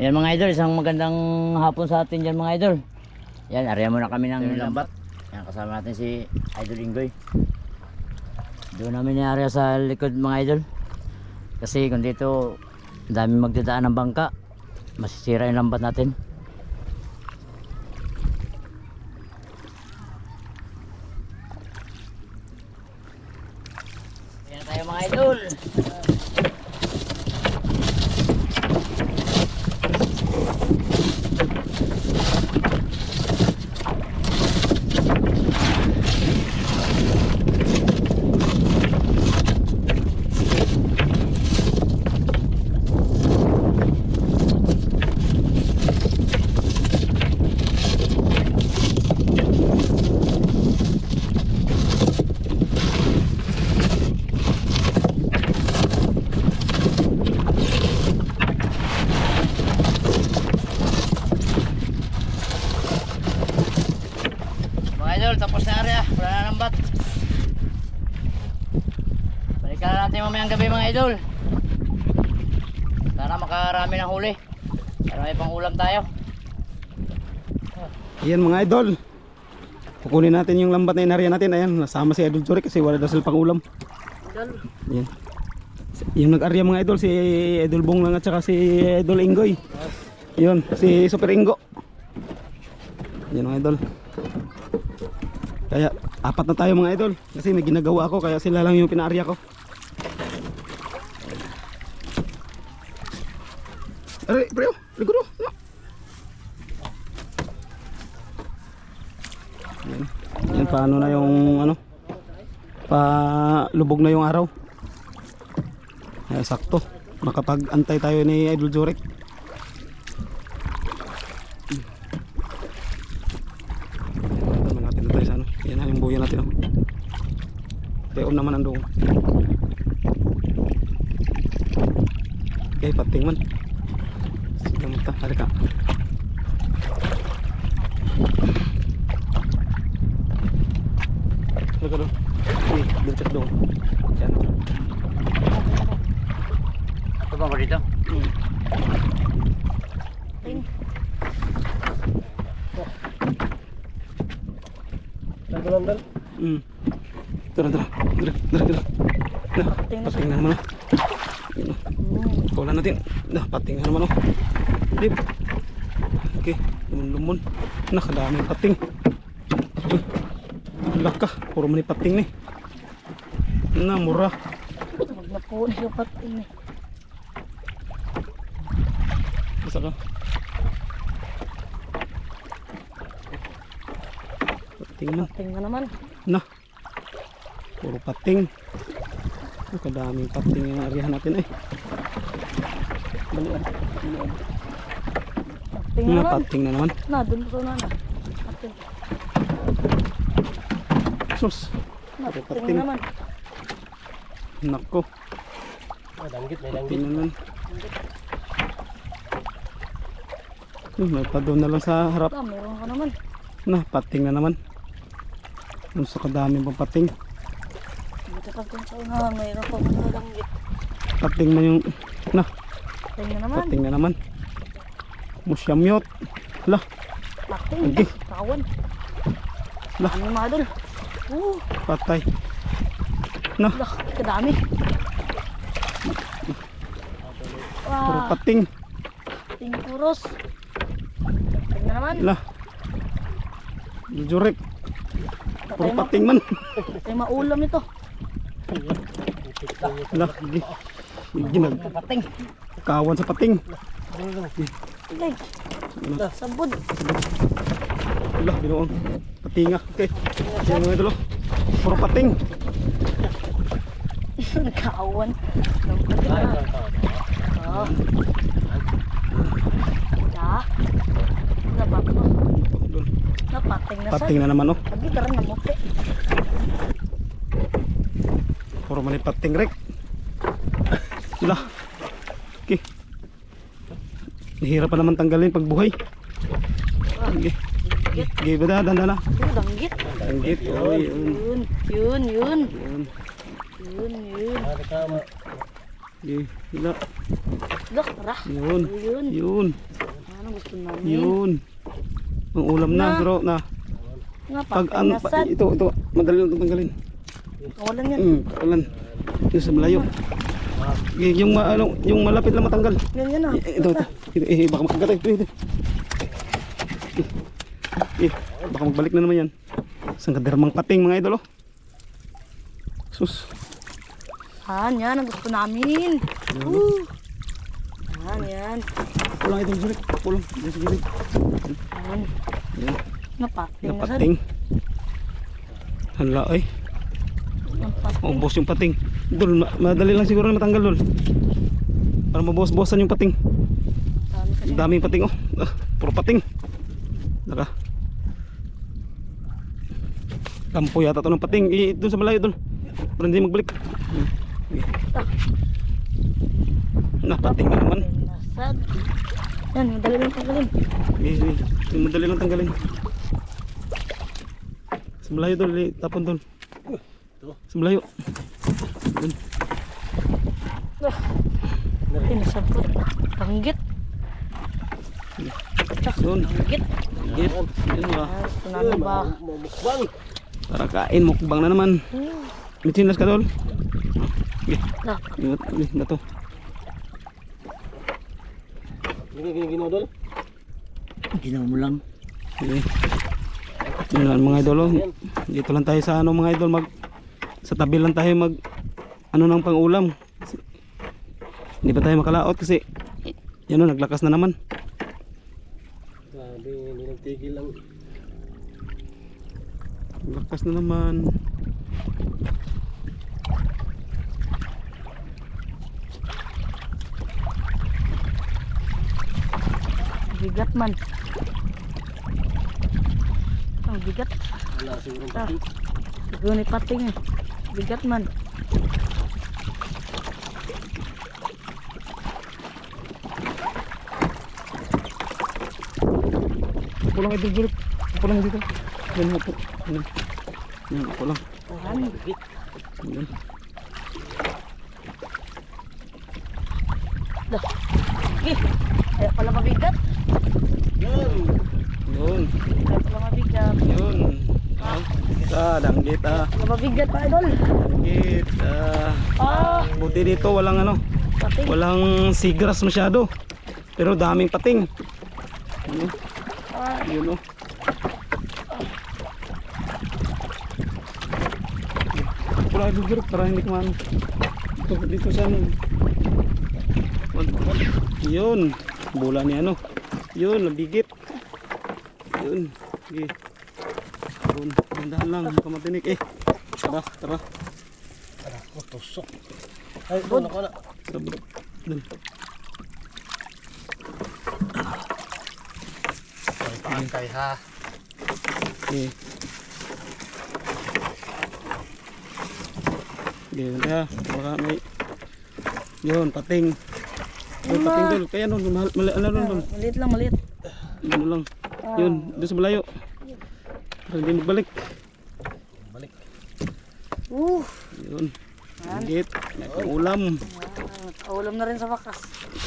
Yan mga idol, isang magandang hapon sa atin dyan mga idol. Yan, area muna kami ng lambat. Yan, kasama natin si Idol Ingoy. Doon namin yung area sa likod mga idol. Kasi kung dito, dami magdadaan ng bangka. Masisira yung lambat natin. Yan tayo mga idol. Mga idol, tapos na area. Wala na lambat. Balikan na natin mamayang gabi mga idol. Sana makarami ng huli. Para may pang ulam tayo. Ayan mga idol. Kukunin natin yung lambat na inarya natin. Ayan, nasama si Idol Jorik kasi wala daw sila pang ulam. Ayan. Yung nag-arya mga idol, si Idol Bong lang at saka si Idol Ingoy. Yun, si Super Ingo. Yan mga idol. Kaya apat na tayo mga idol. Kasi may ginagawa ako kaya sila lang yung pinaarya ko. Aray, bro, liguro. No. Yan. Yan paano na yung ano? Pa lubog na yung araw. Ay, sakto. Makapag-antay tayo ni Idol Jorek. Tama natin na tayo sa ano. Yan na yung buya natin. Oh. Peon naman ang doon. Okay, pating man. Sige mo ta. Halika doon. Okay, diretso doon. Yan. Ito ba ba dito? Hmm. Tara, tara. Tara, tara, tara. Nah, pating na naman. oh. Yan, oh. Wala natin. Nah, pating na naman. Oh. Dip. Okay, lumun-lumun. Nakadaming pating. Uy. Laka, puro man pating ni. Na, mura. Magnapuan siya pating eh. Basta ka. Pating man. Pating na naman. Na. Puro pating. Ang kadaming pating yung arihan natin eh. Balian. Balian. Pating na Na pating na naman. Na, dun ko na na. Pating. Sus. Na, pating pating. na naman. Nako. danggit, may na naman. Hmm, may pa doon na lang sa harap. Ah, meron ka naman. Na, pating na naman. Ang sa kadaming pang pating. Dito ka kung sa unahan, mayroon pa mga. Pating man yung... Na, Pating na naman. pating na naman. Musyamyot. La, Pating. Hindi. Kawan. Lah. Ano mga? Uh, patay. Na, lah, kadami. puro Wah, pating. pating puros. Pating na naman. La. Jurek. Puro pating man. Patay maulam ito. La, gi. Ginag. Pating. Kawan sa pating. Sige. Sabod. La, binoon. Patinga. Okay. Yan mga idolo. Puro pating. Nagkaawan. Pating na. Ah. Ya. Napato. Napating na sa. Pating na naman oh. Lagi karan na mote. Puro man pating rek. La. Okay. Nahirap pa naman tanggalin pag buhay. Okay. Okay, bada, dandala. Yun, danggit. Tanggit. Oy, yun. Yun, yun, yun. Yun. Ka, Okay, hila. Dah, tara. Yun. Yun. Yun. Ano gusto namin? Yun. Ang ulam na, Na. bro, na. Nga, Pag ano, na pa, ito, ito, madali lang tanggalin. Kawalan yan. Hmm, ulan. Yung sa malayo. Y- Yung, ma- ano, yung malapit lang matanggal. Yan, yan ah. Eh, Ito, ito. Ito, eh, baka makagat eh. Ito, ito. Eh, eh, baka magbalik na naman yan. Isang kadermang pating mga idol, oh. Sus. Yan, yan ang gusto namin. Woo. Yan, yan. Pulang idol, sulit. Pulang. Yes, sulit. Yan. Yan. Napating. Napating. Hala, ay. Napating. Maubos yung pating. Ma- madali lang siguro na matanggal, dol. Para mabuhos-buhosan yung pating. Ang daming pating, oh. Ah, puro pating. Naka. Kampo yata to ng pating. I, sa malayo, dol. Para hindi magbalik. Hmm. Na, pating na naman. Nasad. Yan, madali lang tanggalin. Eh, eh, yung madali lang tanggalin. Sa malayo, eh, Tapon, dol. Sa malayo. Dun. Pinasabot. Tanggit. Yun. Tanggit. Git. Yun ba? Tara kain, mukbang na naman. Mitsinas ka, dol. Okay. Dah. Ingat, okay, na to. Gini gini ginodol. Ginaw mo lang. Okay. Lang mga idol. oh. Dito lang tayo sa ano mga idol mag sa tabi lang tayo mag ano ng pangulam. Hindi pa tayo makalaot kasi yan o, naglakas na naman. Grabe, hindi nagtigil lang. Naglakas na naman. Bigat man. Ang bigat. Wala siguro Ah. pating. Siguro ni pating eh. Bigat man. Ako lang idol Jurik. Ako lang dito. Yan ako. Yan. Yan ako lang. Ayan. Yan. Dah. Eh, kaya pala mabigat. Yan. Yun. Kaya pala mabigat. Yun. Ah, ah, danggit ah. Kaya mabigat pa idol. Danggit ah. Ah, Buti dito walang ano. pating. Walang sigras masyado. Pero daming pating. Ano? Ah, Yun oh. Pula idol Jurik para hindi kumano. Dito, dito sa ano. Yun. Bola ni ano. Yun, nabigit. Yun. Sige. Yun. Dandahan lang. Baka matinik eh. Tara, tara. Oh, tusok. Ay, doon ako na. Sabot. Dun. Pangkay ha. Okay. Yun na. Baka may... Yun, pating. Yun, Yun pating na. dul. Kaya nun, mahal, mali, ano nun, dul. maliit lang, maliit. Ano lang. Yun, doon sa malayo. Para hindi magbalik. Balik. Uh, Yun. Higit. May ulam. ah, ulam na rin sa wakas.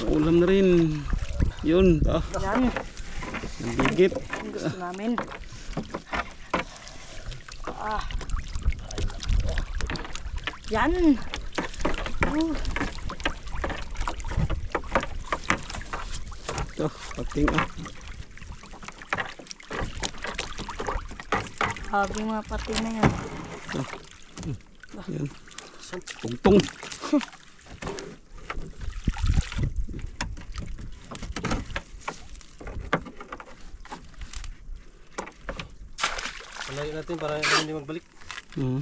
Ulam na rin. Yun. Ah, Yan, nabigit. ang gusto namin. Ah. Yan. Uh, Ito, pating ah. sabi mga pating na yan. Yan. Tungtong. Palayo natin para hindi magbalik. Mhm.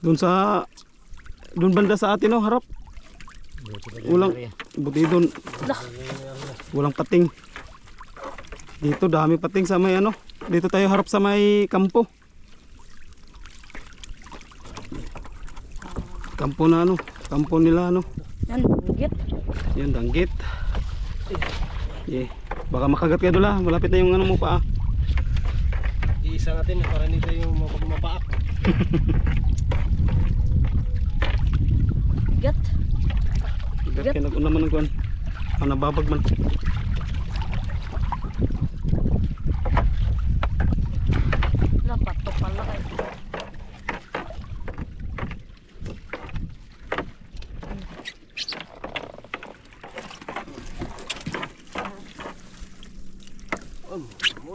Doon sa doon banda sa atin oh, harap. Walang buti doon. Walang pating. Dito dami pating sa may ano. Dito tayo harap sa may kampo. Kampo na ano, kampo nila ano. Yan, bigit. Yan danggit. Yeah. Baka makagat ka doon ah. Malapit na yung ano mo pa ah. Iisa natin para hindi tayo mapag- mapaak. Kaya nag-una man ng kuan. Ang nababag man. Dapat to pala kay.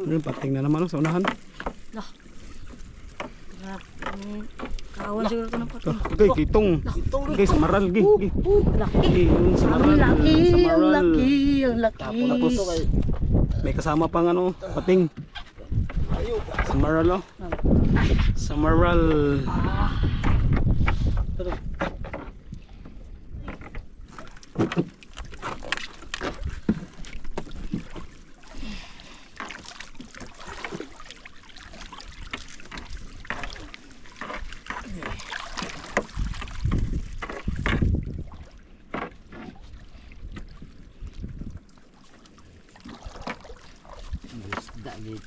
Ayun, pating na naman sa unahan. Lah. Grabe. Mm, Kawan siguro ko ng pating. okay, kitong. Okay, samaral, gi, gi. Laki. Ang samaral. laki, ang laki, ang laki. Tapos, may kasama pang ano, pating. Samaral, oh. Samaral. Isda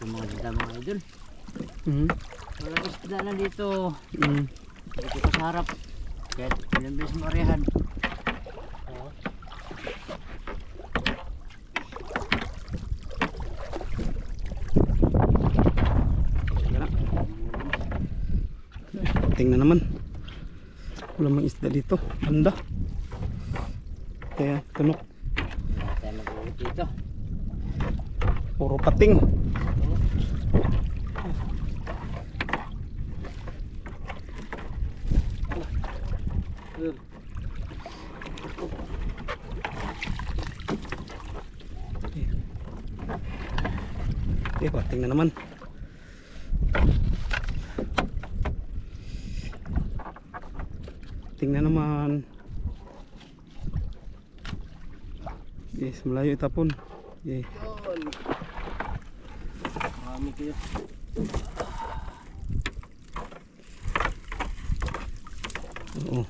dito mga isda mga idol. Mhm. Wala isda na dito. Mm. Dito ka sa harap. Kahit ilang beses mo. Tingnan naman. Wala mang isda dito. Anda. Kaya tunok. Wala tayo mag-ulit dito. Puro pating. Eh, pating na naman. Tingnan naman. Yes, malayo itapon. Okay. Marami kayo. Oo.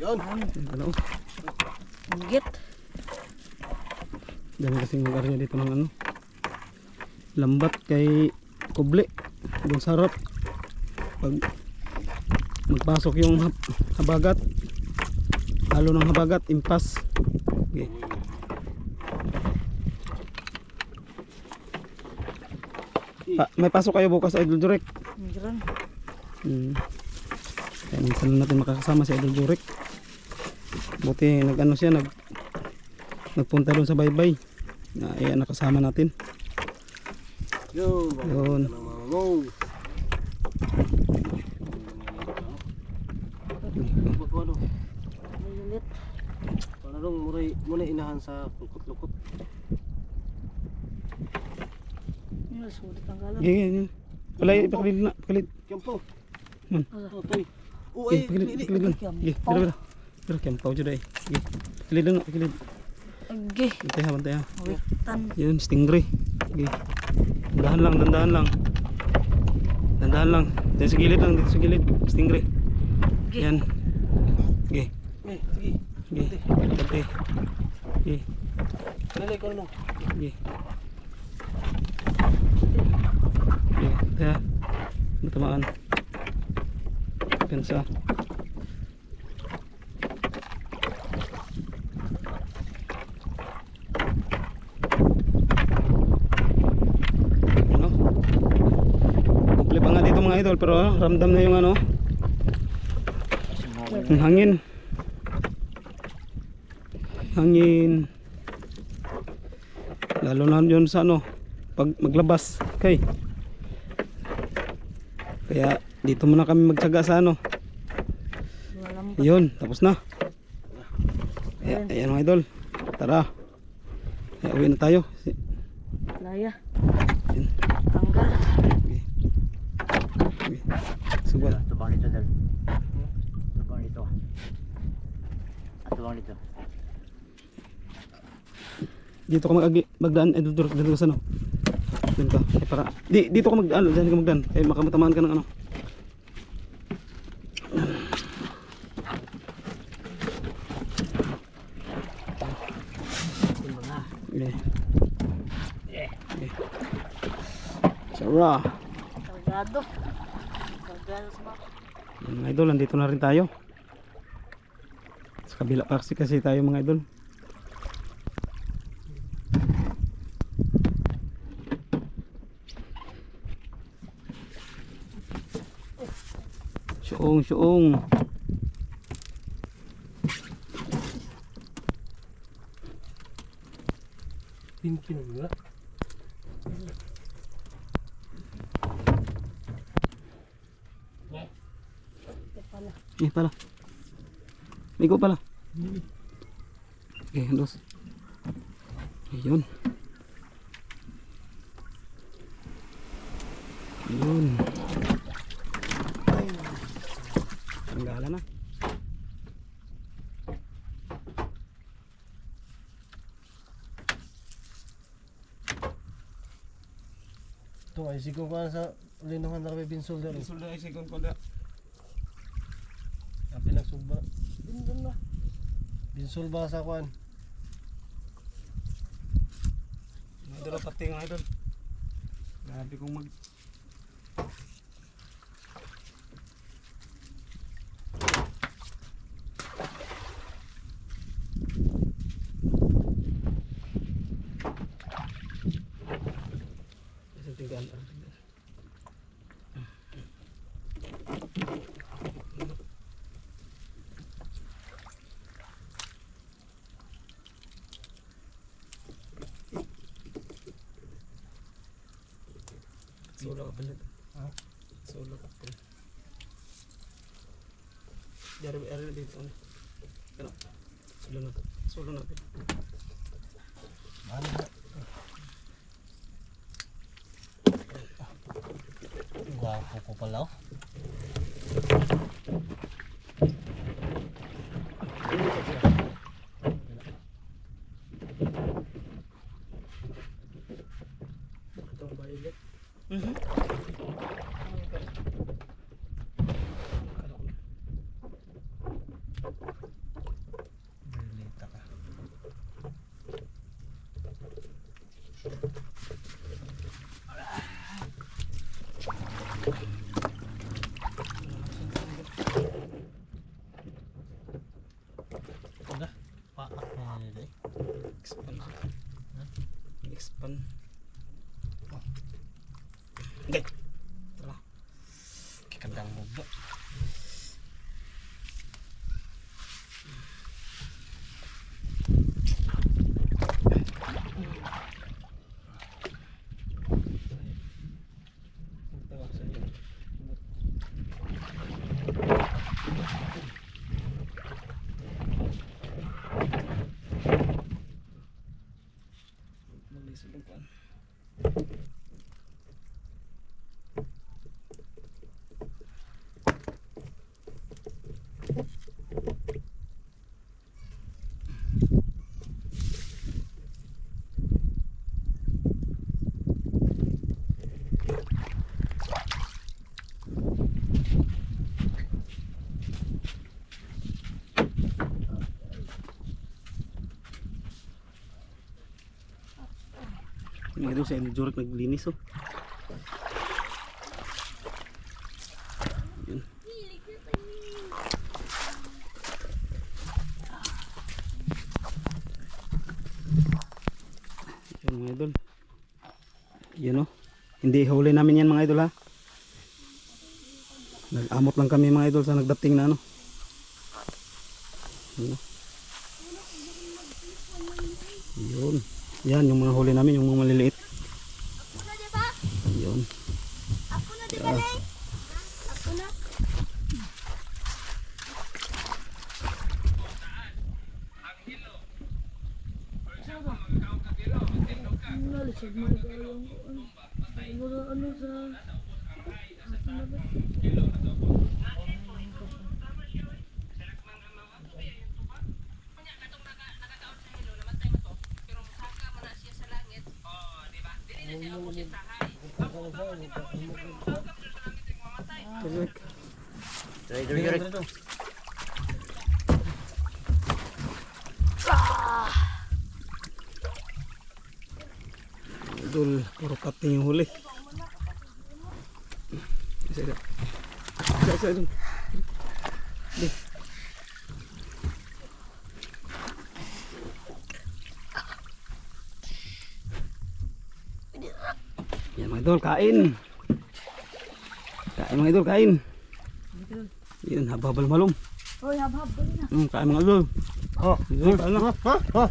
Yan. Yan pala, oh. Bigit. Dami kasing mag-area dito ng ano. Lambat kay Kuble. Doon sa harap. Pag magpasok yung hab- habagat. Halo ng habagat, impas. Okay. Pa- may pasok kayo bukas Idol Jurek. Meron. Hmm. Kaya minsan natin makakasama si Idol Jurek. Buti nag-ano siya, nag nagpunta doon sa baybay. Na ayan nakasama natin. Yo. Yun. Malulit. Parang muray muna inahan sa lukot-lukot. Sulit ang galon. Gigi, gigi. Wala, ipakalit na, ipakalit. Kempo. Oh, Gigi, ay, ipakalit, dili. ipakalit lang. Gigi, pero, pero. Pero, kiyampaw dyan ay. Gigi. Ipakalit lang, ipakalit. Agi. Bantay ha, bantay ha. Yun, stingray. Gigi. Dandahan lang, dandahan lang. Dandahan lang. Dito sa gilid lang, dito sa gilid. Stingray. Agi. Yan. Gigi. Eh, sige. Bantay. Gigi. Lalay ko ano. Gigi. Gigi. Bantay ha. Matamaan. Pensa. Ano? Kumple pa nga dito idol pero ano, ramdam na yung ano, yung hangin. Hangin. Lalo na yun sa ano, pag maglabas. Okay. Kaya dito muna kami magtsaga sa ano. Yun, tapos na. Kaya, ayan mga idol. Tara. Kaya uwi na tayo. Laya. Yun. Tanggal. Okay. Okay. Sugal. Tubang dito dal. Tubang dito. At tubang dito. Dito ka mag magdaan eh dito dito sa ano. Dito ka. Eh, para di dito ka magdaan, diyan ka magdaan. Eh makamatamaan ka ng ano. Okay. Okay. Sarah. Kargado. Sa. Yan mga idol, nandito na rin tayo. kabila pa kasi, tayo mga idol. Syuong, syuong. Pimpin mo na. Eh pala. Ligo pala. Okay, dos. Ayun. Ayun. Tanggala na. Ito ay siguro ka sa linungan na kami binsol dyan. Sulda ay second koda. Api Binsol ba sa kwan? Idol pati nga idol. Grabe kong mag Isang tinggaan Solo ka pala. Ha? Solo ka pala. Dari ari na dito. Ano? Solo na. Solo natin. Ano ba? Gwapo ko pala. oh. Itong violet. Berlita ka. Ano? Paak na nila eh. Expand. Expand. Okay. Tara. Kikandang mo ba? Tawag sa iyo. Malis ulit ko. Si Emil Jorik naglinis oh. Yun. Yun mga idol. Yun oh. Hindi huli namin yan mga idol ha. Nag-amot lang kami mga idol sa nagdating na ano. Yun. oh. Yun. Yan yung mga huli namin, yung mga maliliit. idol puro cutting yung huli isa isa isa isa idol di yan mga idol kain kain mga idol kain yun hababal malum Hoy, habhab ko na. Hmm, kain mga idol. Oh, idol, kain na. Ha? Ha?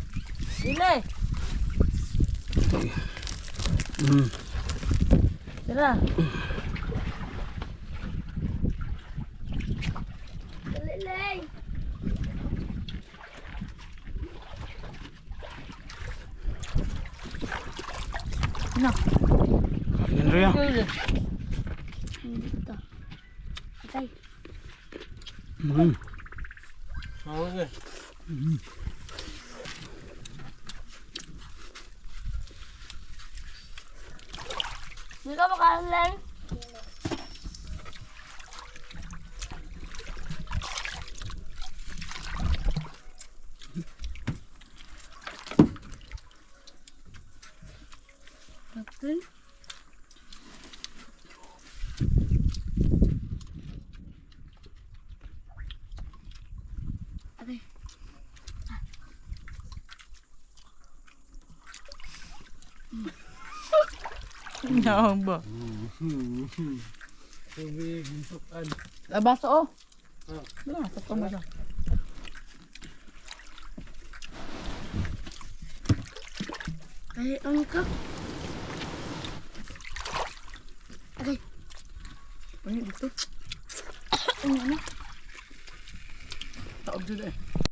Ile. Okay. Tara. Dali, Leng. Na. Kain na rin yan. Dito. Patay. Hmm. Ano nga? Hindi ka makain, Leng? Kapten? Okay. Nyawang ba? Tubig, sukan. Labaso oh. Oh. Wala, sa pa mo siya. Ay, ang ka. Ano dito? Ano na? Taob dito eh.